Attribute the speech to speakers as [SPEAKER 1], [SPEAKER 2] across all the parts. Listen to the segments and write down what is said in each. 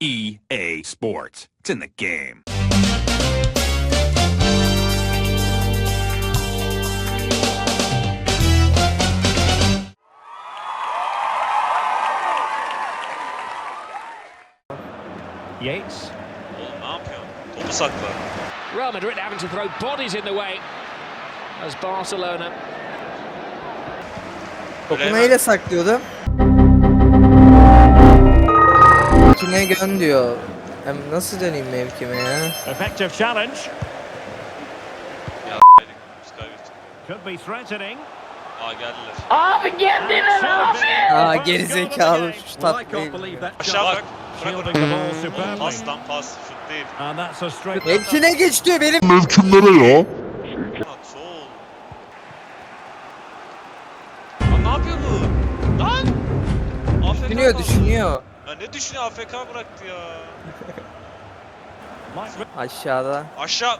[SPEAKER 1] EA Sports. It's in the game.
[SPEAKER 2] Yates.
[SPEAKER 3] Oğlum ne yapıyorsun? Topu sakla.
[SPEAKER 2] Real Madrid having to throw bodies in the way as Barcelona.
[SPEAKER 4] Topu
[SPEAKER 3] Öyle
[SPEAKER 4] neyle saklıyordum? Kime gön diyor. Hem nasıl döneyim mevkime ya?
[SPEAKER 2] Effective challenge.
[SPEAKER 3] Ya.
[SPEAKER 2] Could be threatening.
[SPEAKER 3] Aa geldiler.
[SPEAKER 4] Aa gerizekalı şu tat değil.
[SPEAKER 3] Aşağı. Pas lan pas. Şut değil.
[SPEAKER 2] And that's a straight.
[SPEAKER 4] Mevkine geç diyor benim.
[SPEAKER 5] Mevkimlere ya.
[SPEAKER 3] Lan sol. Lan ne yapıyor bu? Lan!
[SPEAKER 4] Düşünüyor düşünüyor.
[SPEAKER 3] Ya ne düşünüyor AFK bıraktı ya.
[SPEAKER 4] Aşağıda.
[SPEAKER 3] Aşağı.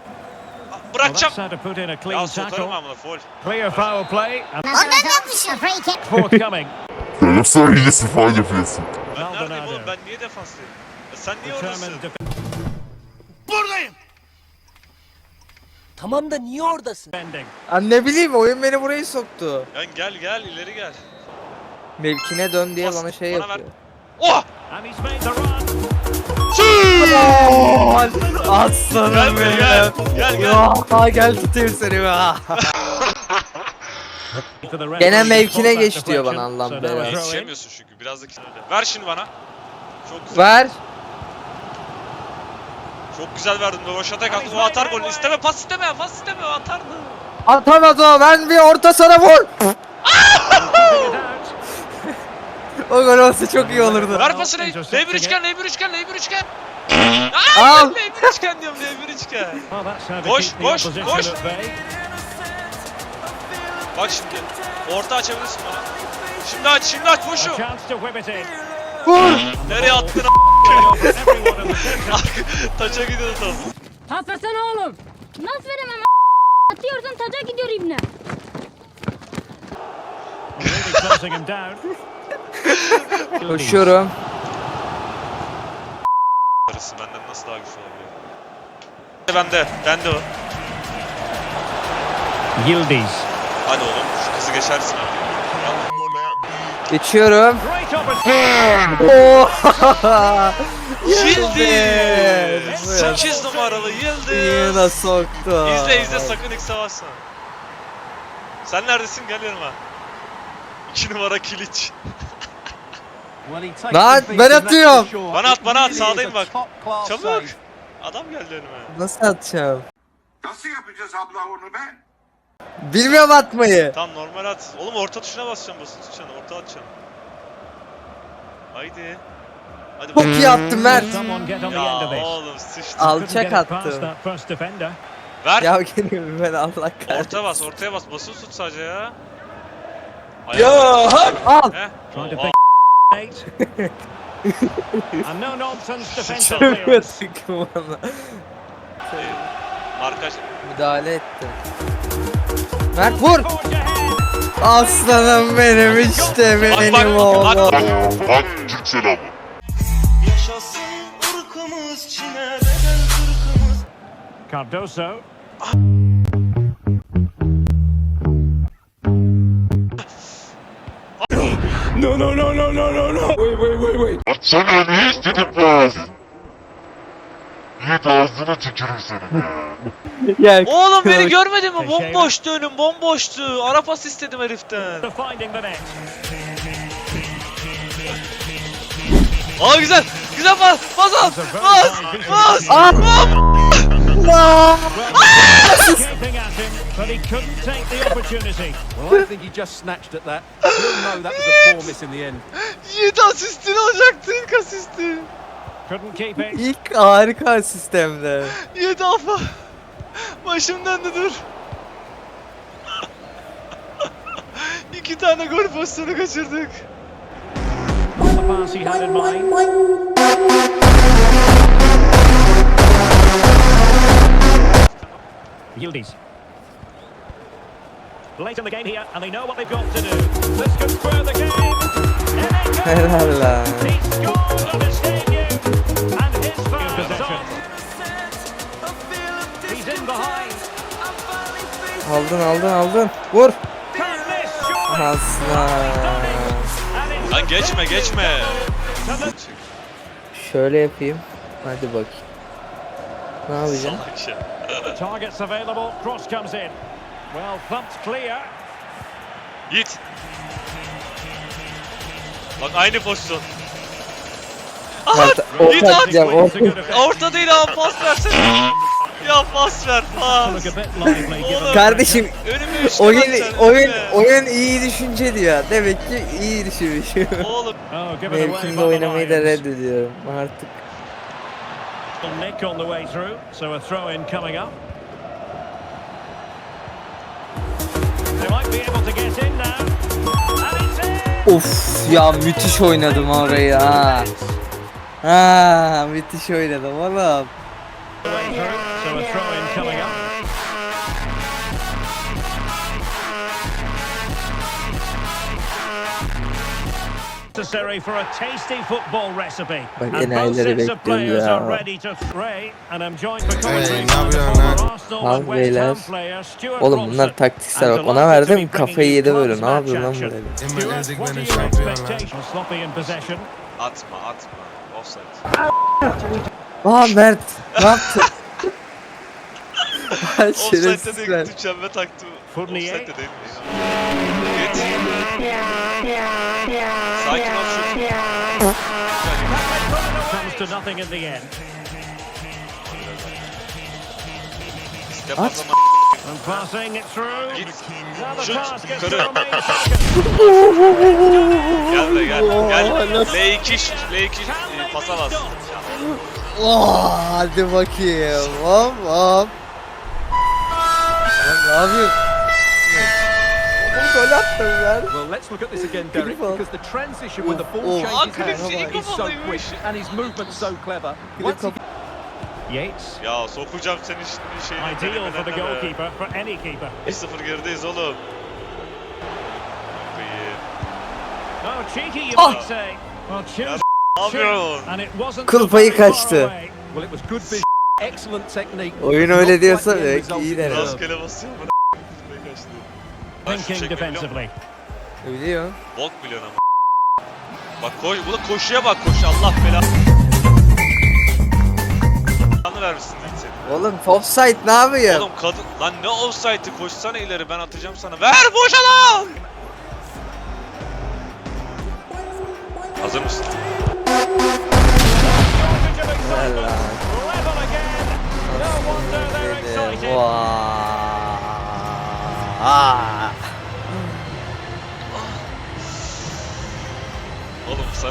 [SPEAKER 2] Well,
[SPEAKER 3] Bırakacağım.
[SPEAKER 2] a
[SPEAKER 3] Ya
[SPEAKER 2] clean
[SPEAKER 3] sokarım ben buna foul.
[SPEAKER 2] Clear foul play and
[SPEAKER 6] Ondan yapmışım free kick.
[SPEAKER 2] forthcoming.
[SPEAKER 5] Böyle söyle sıfır yapıyorsun.
[SPEAKER 3] Ben neredeyim oğlum? Ben niye defanslıyım? Ya sen niye oradasın?
[SPEAKER 2] Determined
[SPEAKER 7] Tamam da niye oradasın?
[SPEAKER 2] defending.
[SPEAKER 4] Aa, ne bileyim oyun beni buraya soktu.
[SPEAKER 3] Yani gel gel ileri gel.
[SPEAKER 4] Mevkine dön diye
[SPEAKER 3] Pas,
[SPEAKER 4] bana şey
[SPEAKER 3] bana ver.
[SPEAKER 4] yapıyor.
[SPEAKER 3] Oh!
[SPEAKER 4] Gol! Aslanım
[SPEAKER 3] Gel be
[SPEAKER 4] benim.
[SPEAKER 3] gel. Gel gel.
[SPEAKER 4] Ya, gel tutayım seni be. Gene mevkine geç diyor bana. Allah'ım
[SPEAKER 2] throw in.
[SPEAKER 3] Yetişemiyorsun çünkü. Biraz da öyle. Ver şimdi bana. Çok güzel.
[SPEAKER 4] Ver.
[SPEAKER 3] Çok güzel verdin. Rövaşata kalktı. O atar golü. İsteme pas isteme. Pas isteme. O atardı.
[SPEAKER 4] Atamaz o. Ben bir orta sana vur. O gol olsa çok iyi olurdu.
[SPEAKER 3] Ver pasını. L1 üçgen. L1 üçgen. L1 üçgen.
[SPEAKER 4] Al.
[SPEAKER 3] L1 üçgen diyorum. L1 üçgen. Koş, koş, koş. Bak şimdi. Orta açabilirsin bana. Şimdi aç. Şimdi aç.
[SPEAKER 2] A
[SPEAKER 3] Koşu.
[SPEAKER 4] Vur.
[SPEAKER 3] Nereye attın?
[SPEAKER 2] Centre.
[SPEAKER 3] Taça gidiyor top.
[SPEAKER 6] Pas versene oğlum. Nasıl veremem Atıyorsun taca gidiyor ibne.
[SPEAKER 4] Koşuyorum.
[SPEAKER 3] Arası benden nasıl daha güçlü olabiliyor? Bende. Bende o.
[SPEAKER 2] Yildiz.
[SPEAKER 3] Hadi oğlum. Şu kızı geçersin hadi.
[SPEAKER 4] Geçiyorum. Oha!
[SPEAKER 3] Yıldız.
[SPEAKER 4] Yıldız.
[SPEAKER 3] 8 numaralı Yıldız.
[SPEAKER 4] Yine soktu.
[SPEAKER 3] İzle izle sakın ilk savaşma. Sen neredesin? Gel yanıma. 2 numara kiliç.
[SPEAKER 4] Lan ben atıyorum.
[SPEAKER 3] Bana at bana at sağdayım bak. Çabuk. Adam geldi önüme.
[SPEAKER 4] Nasıl atacağım?
[SPEAKER 8] Nasıl yapacağız abla onu be?
[SPEAKER 4] Bilmiyorum atmayı.
[SPEAKER 3] Tam normal at. Oğlum orta tuşuna basacaksın basın tutacaksın orta atacaksın. Haydi. Hadi
[SPEAKER 4] Çok iyi attım Mert.
[SPEAKER 3] Ya oğlum sıçtı.
[SPEAKER 4] Al. Alçak attım.
[SPEAKER 3] Ver.
[SPEAKER 4] Ya gene ben Allah kahretsin.
[SPEAKER 3] Orta bas ortaya bas. Basılı tut sadece ya.
[SPEAKER 4] Ya al.
[SPEAKER 3] Heh.
[SPEAKER 2] Pick eight. And no nonsense defensive clearance.
[SPEAKER 4] Sıkım bana.
[SPEAKER 3] Markaj.
[SPEAKER 4] Müdahale ettim. Mert vur.
[SPEAKER 2] Forge ahead.
[SPEAKER 4] Aslanım benim işte
[SPEAKER 3] Bak,
[SPEAKER 4] benim
[SPEAKER 3] bak,
[SPEAKER 4] oğlum.
[SPEAKER 3] bak.
[SPEAKER 5] Bak Türk selamı.
[SPEAKER 9] Yaşasın ırkımız Çin'e bedel kırkımız
[SPEAKER 2] Cardoso.
[SPEAKER 5] Atsana ne istedin ben? Yiğit ağzına tükürür senin ya.
[SPEAKER 4] Ya,
[SPEAKER 3] Oğlum beni görmedin mi? Bomboştu önüm bomboştu. Ara pas istedim heriften. Aa güzel. Güzel pas. Pas at.
[SPEAKER 2] It's a very
[SPEAKER 3] Pas. Pas.
[SPEAKER 2] defending.
[SPEAKER 4] Aa!
[SPEAKER 2] Opportunity.
[SPEAKER 7] Well, I think he just snatched at that. He'll know that was a poor miss in the end.
[SPEAKER 3] 7 asistin olacaktı ilk asisti.
[SPEAKER 2] Couldn't keep it.
[SPEAKER 4] İlk harika sistemde.
[SPEAKER 3] 7 afa. Başım döndü dur. İki tane gol pozisyonu kaçırdık.
[SPEAKER 2] The pass he had in mind. Yildiz. Late in the game here and they know what they've got to do. This could further game.
[SPEAKER 4] Helal Aldın aldın aldın. Vur. Aslan.
[SPEAKER 3] Lan geçme geçme.
[SPEAKER 4] Şöyle yapayım. Hadi bak. Ne yapacağım?
[SPEAKER 3] Şey.
[SPEAKER 2] Targets available. Cross comes in. Well thumped clear.
[SPEAKER 3] Git. Bak aynı pozisyon.
[SPEAKER 4] Orta,
[SPEAKER 3] Git
[SPEAKER 4] orta
[SPEAKER 3] at.
[SPEAKER 4] atacağım.
[SPEAKER 2] It's a
[SPEAKER 4] Orta.
[SPEAKER 3] Orta değil abi pas versene. Ya pas ver pas. Oğlum.
[SPEAKER 4] Kardeşim oyun oyun
[SPEAKER 3] önüme.
[SPEAKER 4] oyun iyi düşünce diyor. Demek ki iyi düşünmüş.
[SPEAKER 3] Oğlum
[SPEAKER 2] Oh, given away the
[SPEAKER 4] oynamayı da
[SPEAKER 2] Lions.
[SPEAKER 4] reddediyorum artık.
[SPEAKER 2] Nick on the way through, so a throw in coming up.
[SPEAKER 4] Of ya müthiş oynadım orayı ha. Ha müthiş oynadım oğlum.
[SPEAKER 2] Necessary for a tasty football recipe.
[SPEAKER 4] Bak,
[SPEAKER 2] and both sets of players
[SPEAKER 4] ya.
[SPEAKER 2] are ready to fray. And I'm joined for commentary
[SPEAKER 10] ne
[SPEAKER 2] by the former? Arsenal
[SPEAKER 4] Al
[SPEAKER 2] and West Ham player Stuart
[SPEAKER 4] Oğlum bunlar taktiksel bak ona verdim kafayı yedi böyle ne yapıyorsun lan böyle.
[SPEAKER 2] action.
[SPEAKER 10] Emre
[SPEAKER 2] Stuart,
[SPEAKER 10] Ezik
[SPEAKER 2] what are
[SPEAKER 10] beni
[SPEAKER 2] your
[SPEAKER 10] şampiyon lan.
[SPEAKER 2] expectations? Sloppy in possession.
[SPEAKER 3] atma atma. Offside.
[SPEAKER 4] Aa Mert ne yaptın?
[SPEAKER 3] Offside'de de düşenme taktı.
[SPEAKER 2] Fournier.
[SPEAKER 3] Offside'de değil mi? Sakin ol şu.
[SPEAKER 2] Comes to nothing in the end.
[SPEAKER 3] Step
[SPEAKER 4] At.
[SPEAKER 3] atama.
[SPEAKER 2] And passing it through.
[SPEAKER 3] Git. Şut.
[SPEAKER 2] pass gets to
[SPEAKER 3] Yukarı.
[SPEAKER 2] remain second.
[SPEAKER 3] Gel de gel. Gel. L2 ş- L2 e, pasa bas.
[SPEAKER 4] Oh, hadi bakayım. Hop hop. Ne yapıyorsun? Gol attım ben.
[SPEAKER 7] Well, let's look at this again, Derek, because the transition when the ball changes hands
[SPEAKER 3] iyi
[SPEAKER 7] is so quick and his movement's so clever. Once he
[SPEAKER 2] Yates.
[SPEAKER 3] Ya sokacağım şimdi şeyini.
[SPEAKER 2] Ideal for the goalkeeper, for any keeper.
[SPEAKER 3] 1-0 gerideyiz oğlum.
[SPEAKER 2] Oh, cheeky you
[SPEAKER 4] Oh.
[SPEAKER 2] might say. Well, wasn't
[SPEAKER 4] Kıl payı kaçtı.
[SPEAKER 2] away.
[SPEAKER 7] Well, it was good vision, excellent technique.
[SPEAKER 4] Oyun öyle diyorsa belki iyi.
[SPEAKER 3] Rastgele basıyor mu?
[SPEAKER 2] Thinking defensively.
[SPEAKER 4] Biliyor.
[SPEAKER 3] Bok biliyorsun ama. Bak koş, bu da koşuya bak koş Allah belanı. Vermişsin seni.
[SPEAKER 4] Oğlum offside ne yapıyor?
[SPEAKER 3] Oğlum kadın lan ne offside'ı koşsana ileri ben atacağım sana. Ver boşa lan. Hazır mısın?
[SPEAKER 4] Ver lan.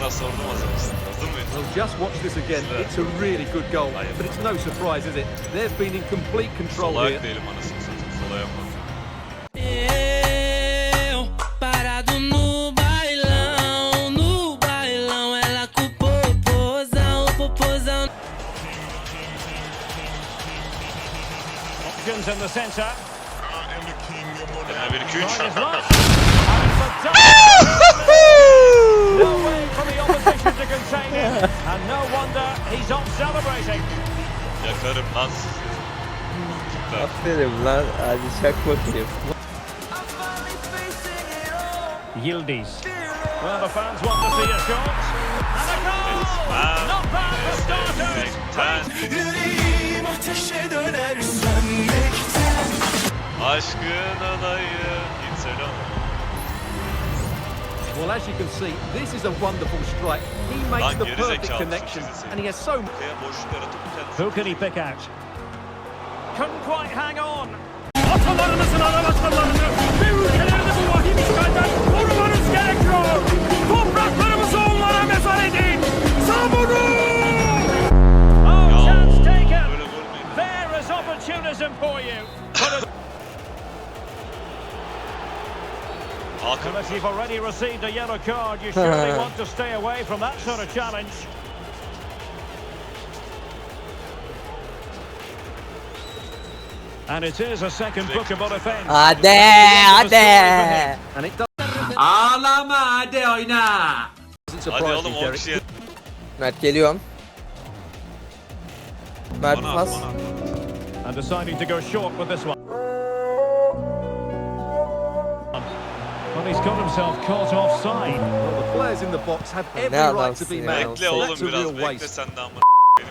[SPEAKER 3] Oğlum sana sordum hazır mısın?
[SPEAKER 7] Well, just watch this again. It's a really good goal, but it's no surprise, is it? They've been in complete control
[SPEAKER 3] Sol
[SPEAKER 7] here.
[SPEAKER 3] ayak değilim anasını satayım. Sol ayağım var.
[SPEAKER 9] Eu, parado no bailão, no bailão, ela com o popozão, o popozão.
[SPEAKER 2] Options in the centre.
[SPEAKER 3] Elime 1 2 3. Yakarım lan sizi.
[SPEAKER 4] Aferin lan. Hadi çak bakayım.
[SPEAKER 2] Yildiz. Well, the fans want to see a shot. And a goal!
[SPEAKER 3] Man.
[SPEAKER 2] Not bad for starters.
[SPEAKER 3] Ten.
[SPEAKER 9] Yüreğim ateşe döner sönmekten.
[SPEAKER 3] Aşkın alayı. Git selam.
[SPEAKER 7] Well, as you can see, this is a wonderful strike. He makes
[SPEAKER 3] Lan
[SPEAKER 7] the perfect
[SPEAKER 3] zekalı,
[SPEAKER 7] connection, and he has so
[SPEAKER 3] Ortaya boşluk yaratıp kendisi.
[SPEAKER 2] Who can he pick out? Couldn't quite hang on. Received a yellow card, you surely uh. want to stay away from that sort of challenge. And it is a second bookable offence.
[SPEAKER 4] Ah, hadi ah, hadi.
[SPEAKER 7] and it does-
[SPEAKER 10] Ağlama hadi oyna.
[SPEAKER 7] doesn't
[SPEAKER 3] Hadi
[SPEAKER 7] surprise
[SPEAKER 3] oğlum
[SPEAKER 7] me,
[SPEAKER 3] 10
[SPEAKER 7] Derek.
[SPEAKER 3] kişiye.
[SPEAKER 4] Mert geliyorum. Mert pas.
[SPEAKER 2] And deciding to go short with this one. He's got himself caught offside.
[SPEAKER 7] Well, the players in the box have every right to be mad.
[SPEAKER 3] Bekle oğlum biraz
[SPEAKER 7] real
[SPEAKER 3] bekle
[SPEAKER 7] waste.
[SPEAKER 3] sen de amına benim.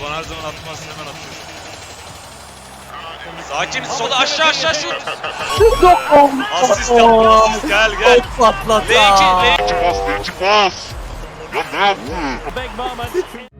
[SPEAKER 3] Ulan her zaman atmazsın hemen atıyorsun. Sakin sola aşağı aşağı şut. asist yaptı asist gel gel.
[SPEAKER 4] Top patlat
[SPEAKER 3] L2
[SPEAKER 4] ha.
[SPEAKER 3] L2.
[SPEAKER 5] Linci bas, linci bas. Ya ne yaptı?
[SPEAKER 2] Big moment.